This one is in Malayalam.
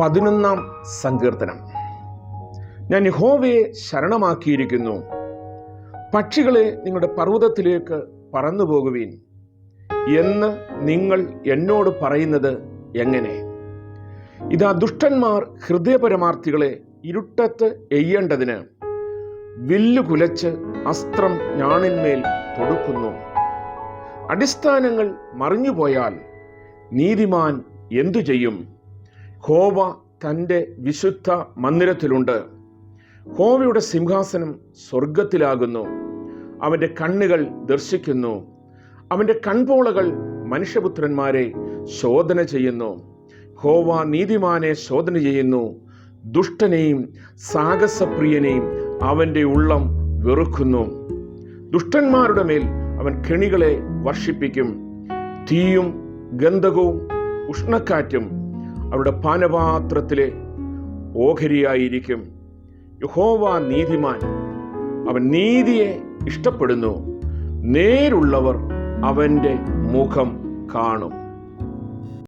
പതിനൊന്നാം സങ്കീർത്തനം. ഞാൻ യഹോവയെ ശരണമാക്കിയിരിക്കുന്നു. പക്ഷികളെ നിങ്ങളുടെ പർവതത്തിലേക്ക് പറന്നു പോകുവീൻ എന്ന് നിങ്ങൾ എന്നോട് പറയുന്നത് എങ്ങനെ? ഇതാ ദുഷ്ടന്മാർ ഹൃദയപരമാർത്ഥികളെ ഇരുട്ടത്ത് എയ്യേണ്ടതിന് വില്ലു കുലച്ച് അസ്ത്രം ഞാണിന്മേൽ തൊടുക്കുന്നു. അടിസ്ഥാനങ്ങൾ മറിഞ്ഞുപോയാൽ നീതിമാൻ എന്തു ചെയ്യും? ഹോവ തന്റെ വിശുദ്ധ മന്ദിരത്തിലുണ്ട്. ഹോവയുടെ സിംഹാസനം സ്വർഗത്തിലാകുന്നു അവന്റെ കണ്ണുകൾ ദർശിക്കുന്നു. അവന്റെ കൺപോളകൾ മനുഷ്യപുത്രന്മാരെ ശോധന ചെയ്യുന്നു. ഹോവ നീതിമാനെ ശോധന ചെയ്യുന്നു. ദുഷ്ടനെയും സാഹസപ്രിയനെയും അവന്റെ ഉള്ളം വെറുക്കുന്നു. ദുഷ്ടന്മാരുടെ മേൽ അവൻ കെണികളെ വർഷിപ്പിക്കും. തീയും ഗന്ധകവും ഉഷ്ണക്കാറ്റും അവരുടെ പാനപാത്രത്തിലെ ഓഹരിയായിരിക്കും. യഹോവ നീതിമാൻ അവൻ നീതിയെ ഇഷ്ടപ്പെടുന്നു. നേരുള്ളവർ അവന്റെ മുഖം കാണും.